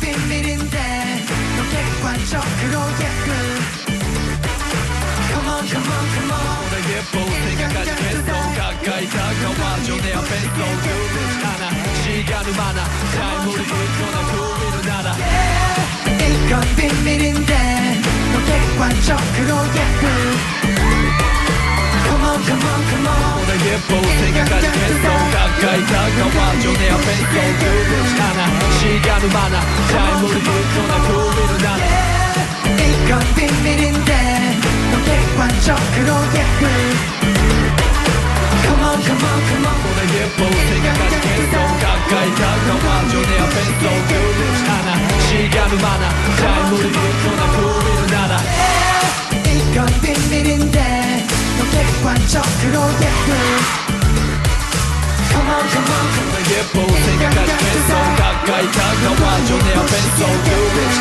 비밀인데 너 객관적으로 예쁜 Come on come on come on. 보다 예뻐 생각까지 했어. 가까이 다가와줘. 내 앞에서 두렵지 않아 시간은 많아. 잘 모르겠거나 그 위로 날아 이건 비밀인데 너 객관적으로 예쁜 Come on come on come on. 보다 예뻐 생각까지 했어. 가까이 다가와줘. 내 앞에서 두렵지 않아 시간은 많아. 잘그 위로 날아 이건 비밀인데 너 객관적으로 예쁜 Come on come on come on. 보다 예뻐. 생각까지 했어 가까이 다가와줘 내 앞에서 두렵지 않아. 시간은 많아. 잘그 위로 날아 이건 비밀인데 너 객관적으로 예쁜 Come on come on come 보다 예뻐 가까이 다가와줘. 내 앞에서 두렵